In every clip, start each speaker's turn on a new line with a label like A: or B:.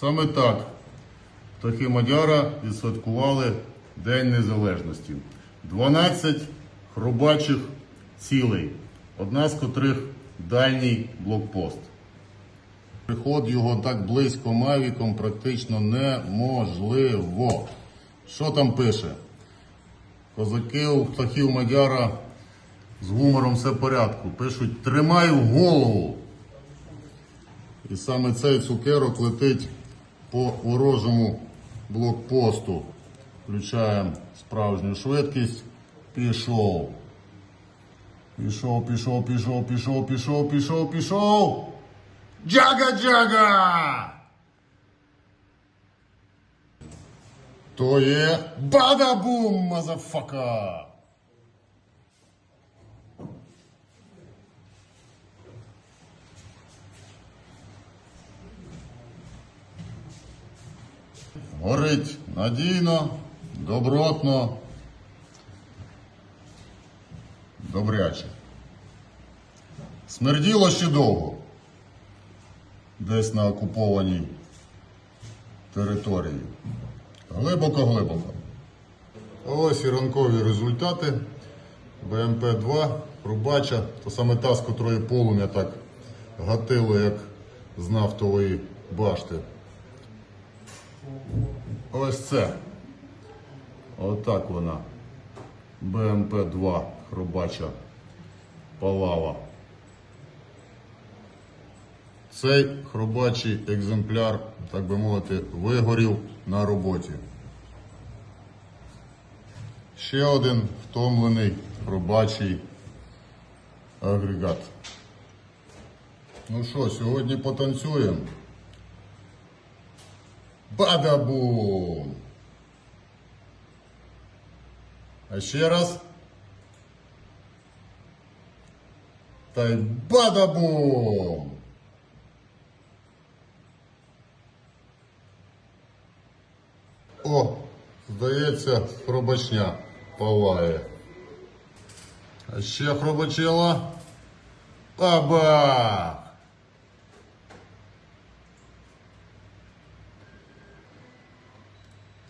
A: Саме так птахи Мадяра відсвяткували День Незалежності. 12 хробачих цілей, одна з котрих дальній блокпост. Приход його так близько Мавіком практично неможливо. Що там пише? Козаки у птахів Мадяра з гумором все в порядку. Пишуть тримай голову. І саме цей цукерок летить по ворожому блокпосту. Включаємо справжню швидкість. Пішов. Пішов, пішов, пішов, пішов, пішов, пішов, пішов. Джага-джага! То є бадабум, мазафака! Горить надійно, добротно, добряче. Смерділо ще довго. Десь на окупованій території. Глибоко-глибоко. Ось і ранкові результати. БМП-2, Рубача, то саме та, з котрої полум'я так гатило, як з нафтової башти. Ось це. Отак вона. БМП-2 Хробача палава. Цей хробачий екземпляр, так би мовити, вигорів на роботі. Ще один втомлений хробачий агрегат. Ну що, сьогодні потанцюємо. Бадабум! А ще раз. Та бадабум! О, здається, хробачня палає. А ще хробачила. Аба!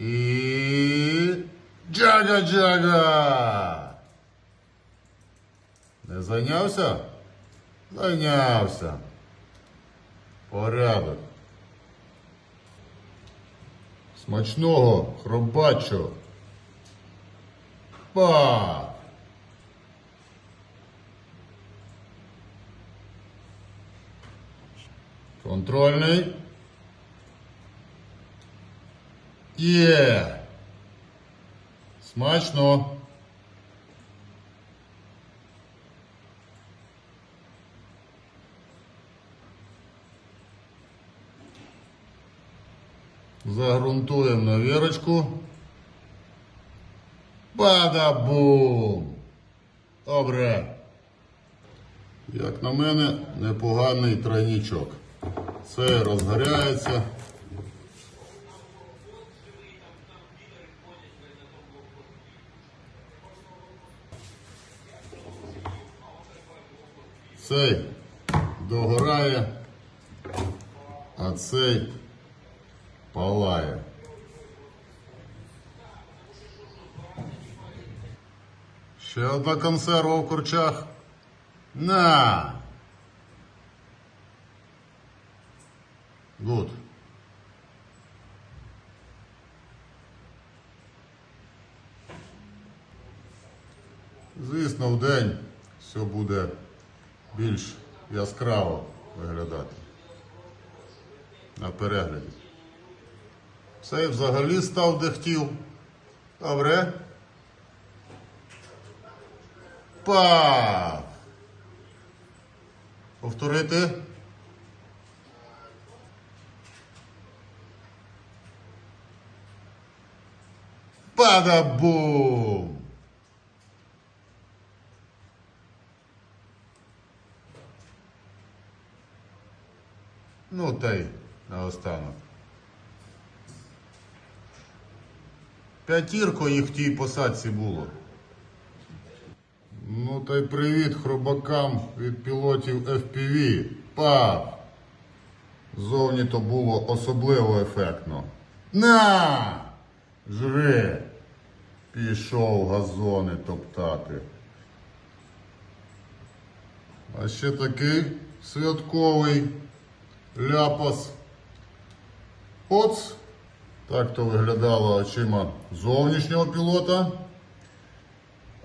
A: І джага-джага! Не зайнявся? Зайнявся. Порядок. Смачного, хробачо. Па! Контрольний. Є. Смачно. Загрунтуємо на вірочку. Бадабум! Добре. Як на мене, непоганий тройнічок. Це розгоряється. Цей догорає, а цей палає. Ще одна консерва в курчах. На. Гуд. Звісно, в день все буде більш яскраво виглядати на перегляді. Цей взагалі став де хотів. Добре. Па! Повторити. Падабум! Ну та й наостанок. П'ятірко їх в тій посадці було. Ну та й привіт хробакам від пілотів FPV. Пап! Зовні то було особливо ефектно. На! Жри! Пішов газони топтати. А ще такий святковий ляпас. Оц. Так то виглядало очима зовнішнього пілота.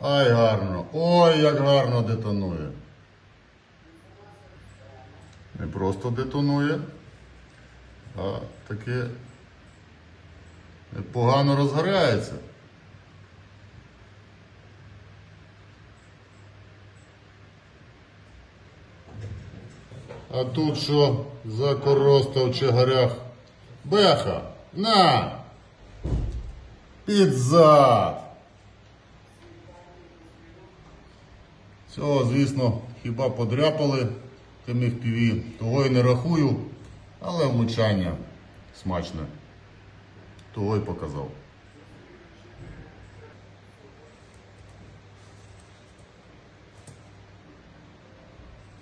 A: Ай гарно. Ой, як гарно детонує. Не просто детонує, а таки непогано розгоряється. А тут що за короста в чагарях? Беха! На! Під зад! Цього, звісно, хіба подряпали тим FPV, того й не рахую, але влучання смачне. Того й показав.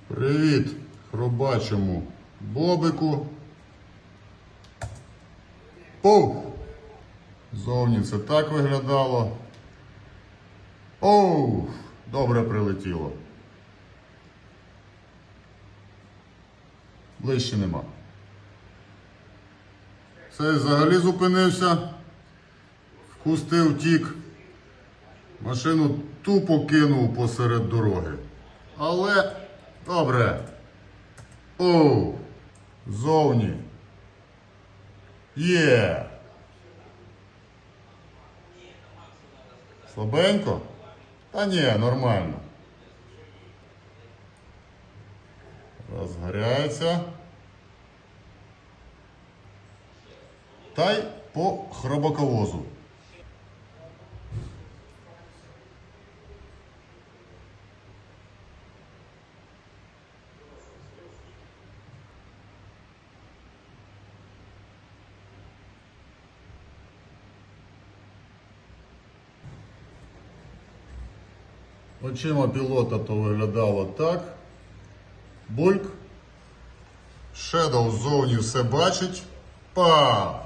A: Привіт хробачому бобику. Пух! Зовні це так виглядало. Оу! Добре прилетіло. Ближче нема. Цей взагалі зупинився. В кусти втік. Машину тупо кинув посеред дороги. Але добре. Оу! Зовні. Є. Слабенько? Та ні, нормально. Розгоряється. Та й по хробаковозу. Очима пілота то виглядало так. Бульк. Шедоу ззовні все бачить. Па!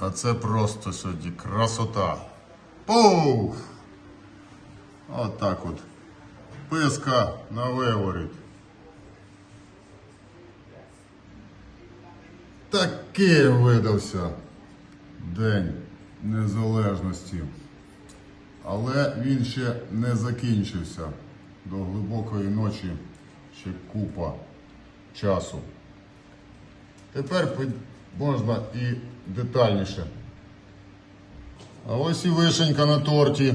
A: А це просто сьогодні красота. Пуф! Отак от. Писка на виворіт. Таким видався День Незалежності. Але він ще не закінчився. До глибокої ночі ще купа часу. Тепер можна і детальніше. А ось і вишенька на торті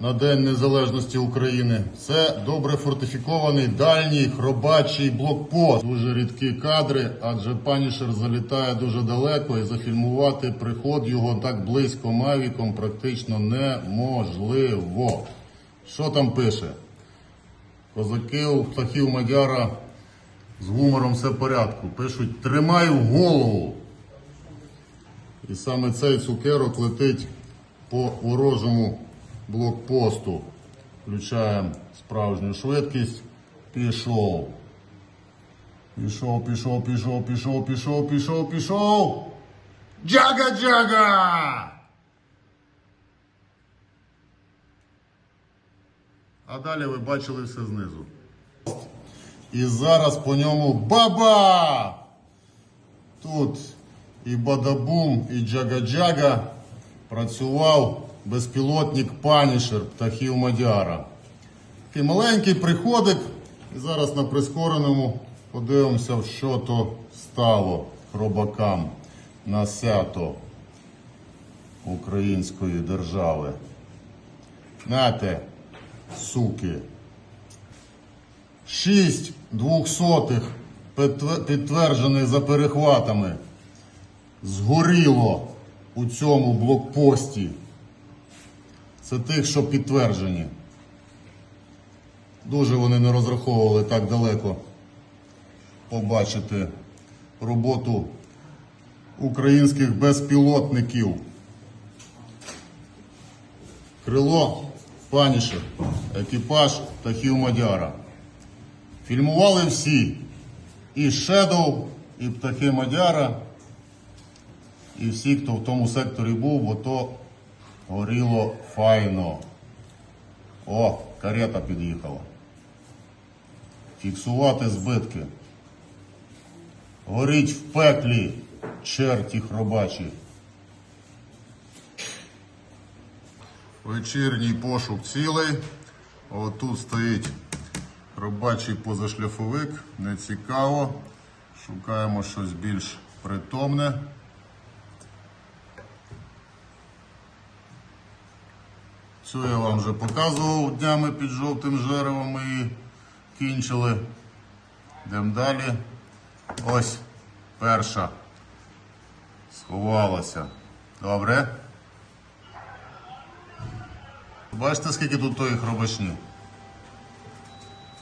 A: на День Незалежності України. Це добре фортифікований дальній хробачий блокпост. Дуже рідкі кадри, адже панішер залітає дуже далеко і зафільмувати приход його так близько мавіком практично неможливо. Що там пише? Козаки у птахів Мадяра з гумором все в порядку. Пишуть тримай голову. І саме цей цукерок летить по ворожому блокпосту. Включаємо справжню швидкість. Пішов. Пішов, пішов, пішов, пішов, пішов, пішов, пішов. Джага-джага! А далі ви бачили все знизу. І зараз по ньому баба! Тут і бадабум, і джага-джага працював Безпілотник Панішер птахів Мадяра. Такий маленький приходик. І зараз на прискореному подивимося, що то стало хробакам на свято української держави. Нате, суки. Шість двохсотих підтверджених за перехватами згоріло у цьому блокпості. Це тих, що підтверджені. Дуже вони не розраховували так далеко побачити роботу українських безпілотників. Крило Панішер, екіпаж птахів Мадяра. Фільмували всі. І Shadow, і птахи Мадяра, і всі, хто в тому секторі був, бо то горіло файно. О, карета під'їхала. Фіксувати збитки. Горіть в пеклі, черті хробачі. Вечірній пошук цілей. Отут стоїть робочий позашляховик. Не цікаво. Шукаємо щось більш притомне. Цю я вам вже показував днями під жовтим жеревом її кінчили. Йдемо далі. Ось перша. Сховалася. Добре. Бачите, скільки тут тої хробачні?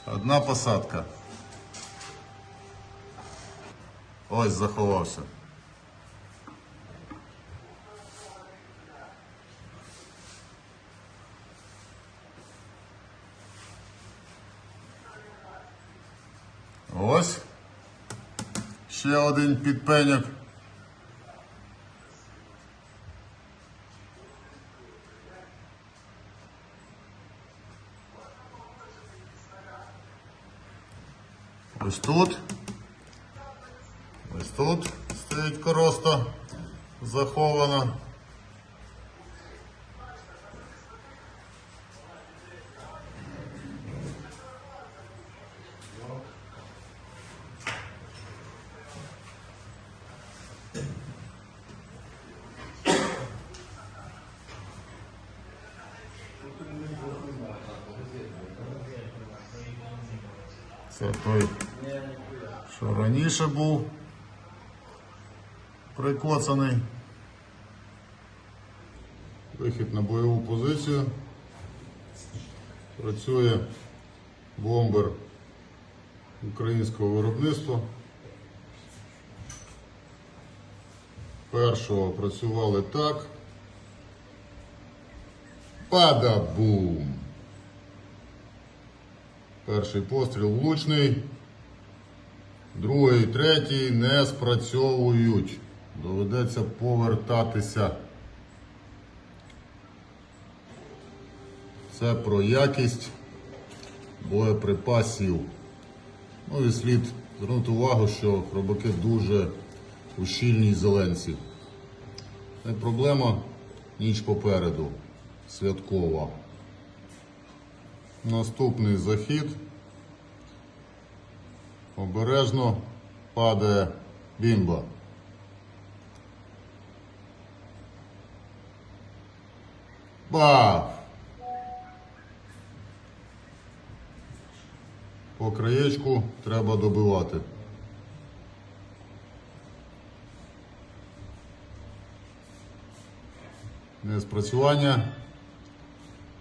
A: Одна посадка. Ось заховався. Ось. Ще один підпеньок. Ось тут. Ось тут стоїть короста захована. Це той, що раніше був прикоцаний. Вихід на бойову позицію. Працює бомбер українського виробництва. Першого працювали так. Падабум! Перший постріл влучний, другий, третій не спрацьовують. Доведеться повертатися. Це про якість боєприпасів. Ну і слід звернути увагу, що хробаки дуже у щільній зеленці. Не проблема, ніч попереду. Святкова. Наступний захід. Обережно падає бімба. Бах! По краєчку треба добивати. Не спрацювання.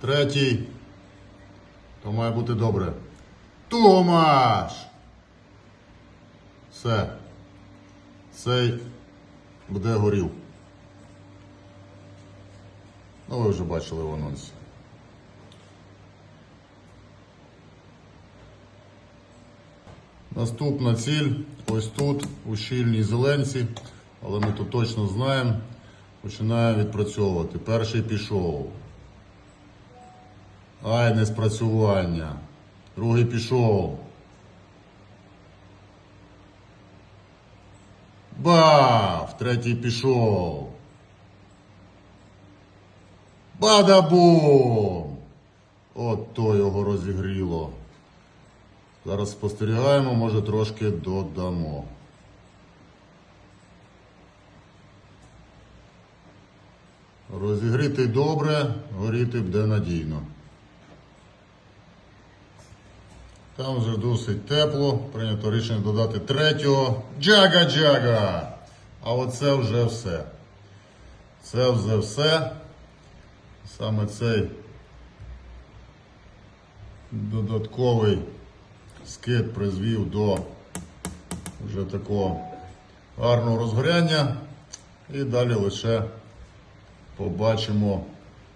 A: Третій. То має бути добре. Томаш! Все. Цей буде горів. Ну, ви вже бачили в анонсі. Наступна ціль ось тут, у щільній зеленці, але ми тут точно знаємо. Починає відпрацьовувати. Перший пішов. Ай, не спрацювання. Другий пішов. Бав! Третій пішов. Бадабум! От то його розігріло. Зараз спостерігаємо, може трошки додамо. Розігріти добре, горіти буде надійно. Там вже досить тепло. Прийнято рішення додати третього. Джага-джага! А оце вже все. Це вже все. Саме цей додатковий скид призвів до вже такого гарного розгоряння. І далі лише побачимо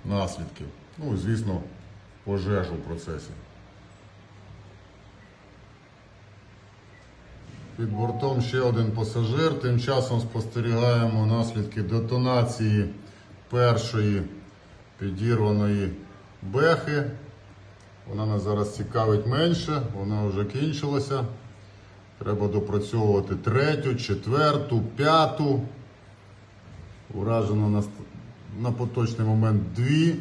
A: наслідки. Ну звісно, пожежу в процесі. Під бортом ще один пасажир. Тим часом спостерігаємо наслідки детонації першої підірваної бехи. Вона нас зараз цікавить менше, вона вже кінчилася. Треба допрацьовувати третю, четверту, п'яту. Уражено на, на поточний момент дві.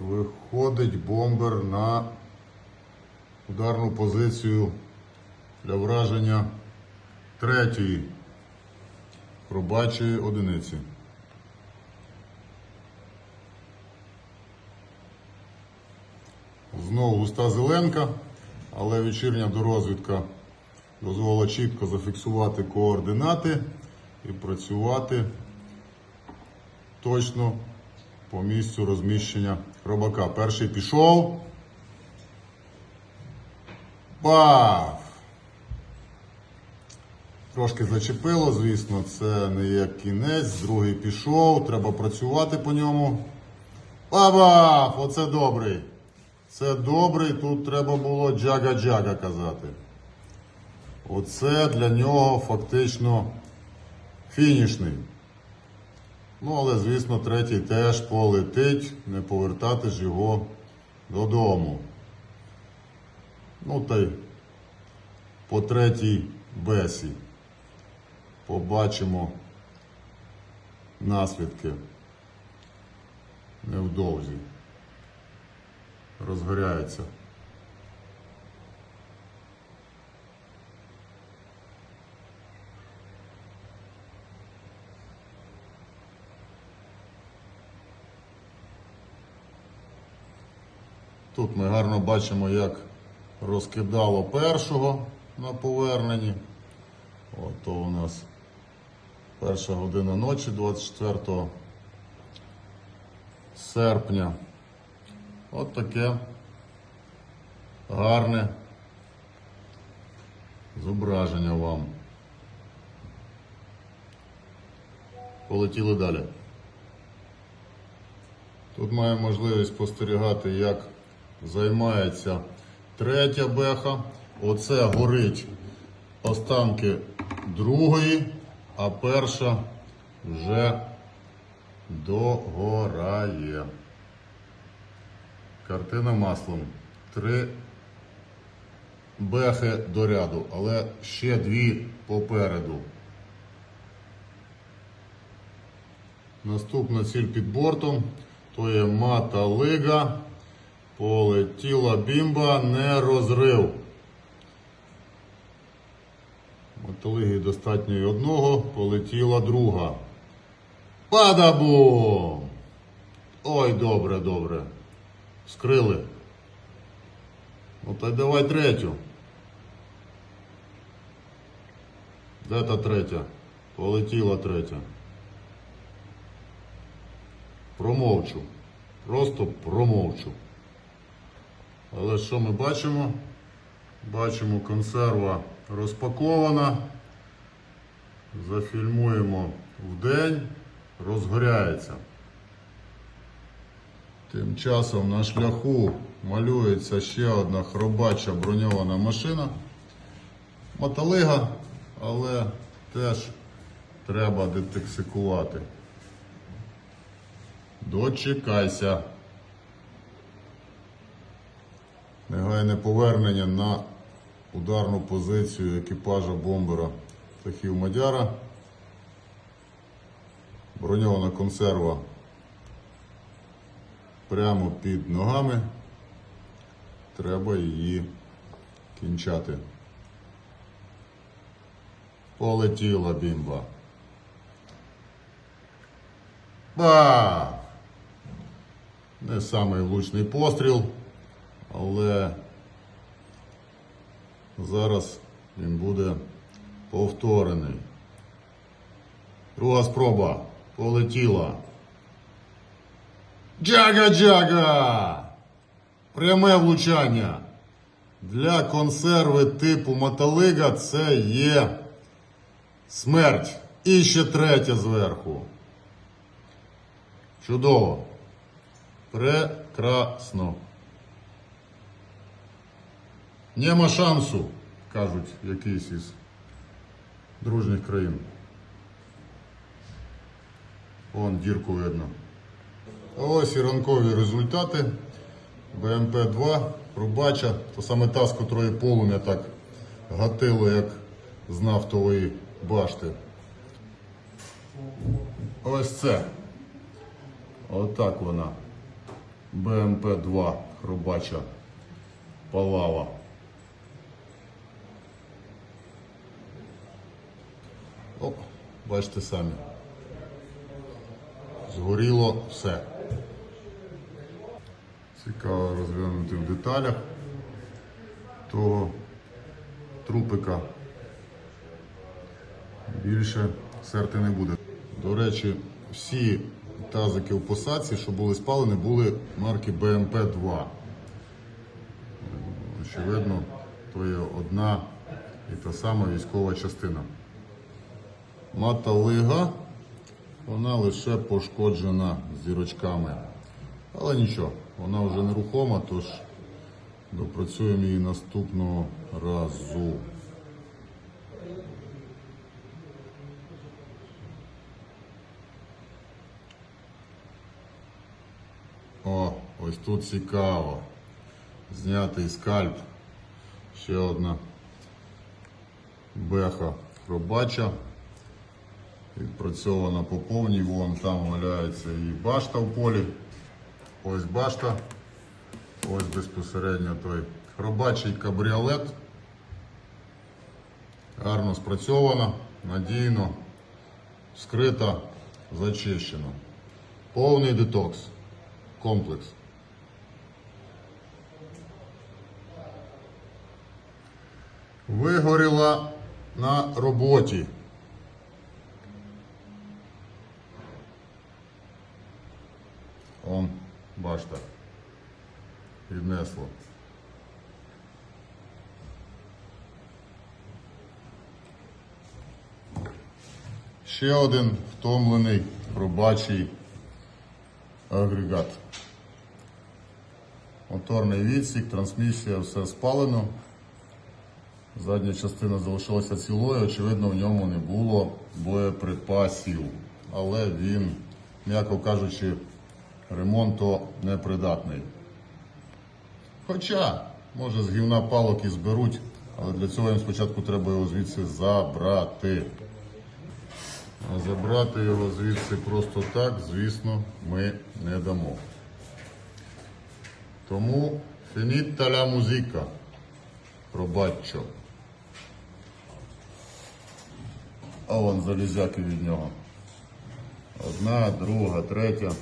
A: Виходить бомбер на ударну позицію для враження третьої пробачої одиниці. Знову густа зеленка, але вечірня дорозвідка дозволила чітко зафіксувати координати і працювати точно по місцю розміщення робака. Перший пішов. Пав! Трошки зачепило, звісно, це не є кінець. Другий пішов, треба працювати по ньому. Бабах! Оце добрий. Це добрий, тут треба було джага-джага казати. Оце для нього фактично фінішний. Ну, але, звісно, третій теж полетить, не повертати ж його додому. Ну та й по третій бесі побачимо наслідки невдовзі. Розгоряється. Тут ми гарно бачимо, як розкидало першого на поверненні. Ото у нас перша година ночі 24 серпня. От таке гарне зображення вам. Полетіли далі. Тут маємо можливість спостерігати, як займається третя беха. Оце горить останки другої, а перша вже догорає. Картина маслом. Три бехи до ряду, але ще дві попереду. Наступна ціль під бортом то є мата лига. Полетіла бімба, не розрив. Мотолиги достатньо і одного, полетіла друга. Падабум! Ой, добре, добре. Скрили. Ну та давай третю. Де та третя? Полетіла третя. Промовчу. Просто промовчу. Але що ми бачимо? Бачимо, консерва розпакована. Зафільмуємо в день, розгоряється. Тим часом на шляху малюється ще одна хробача броньована машина. Мотолига, але теж треба детексикувати. Дочекайся. Негайне повернення на ударну позицію екіпажа бомбера Тахів Мадяра. Броньована консерва прямо під ногами. Треба її кінчати. Полетіла бімба. Ба! Не самий влучний постріл, але зараз він буде повторений. Друга спроба. Полетіла. Джага-джага! Пряме влучання. Для консерви типу Маталига це є смерть. І ще третя зверху. Чудово. Прекрасно. Нема шансу, кажуть якийсь із дружніх країн. Вон дірку видно. Ось і ранкові результати. БМП-2, пробача, то саме та, з котрої полум'я так гатило, як з нафтової башти. Ось це. Отак вона. БМП-2 хробача палава. Бачите самі. Згоріло все. Цікаво розглянути в деталях того трупика. Більше серти не буде. До речі, всі тазики в посадці, що були спалені, були марки БМП-2. Очевидно, то є одна і та сама військова частина. Маталига, вона лише пошкоджена зірочками. Але нічого, вона вже нерухома, тож допрацюємо її наступного разу. О, ось тут цікаво. Знятий скальп. Ще одна беха хробача. Відпрацьована по повній, вон там валяється і башта в полі. Ось башта. Ось безпосередньо той хробачий кабріолет. Гарно спрацьована, надійно, скрита, зачищена. Повний детокс. Комплекс. Вигоріла на роботі. Он, башта. Віднесло. Ще один втомлений робочий агрегат. Моторний відсік, трансмісія, все спалено. Задня частина залишилася цілою, очевидно, в ньому не було боєприпасів. Але він, м'яко кажучи, ремонту непридатний. Хоча, може, з гівна палок і зберуть, але для цього їм спочатку треба його звідси забрати. А забрати його звідси просто так, звісно, ми не дамо. Тому фініта ля музика. Пробаччо. А вон залізяки від нього. Одна, друга, третя.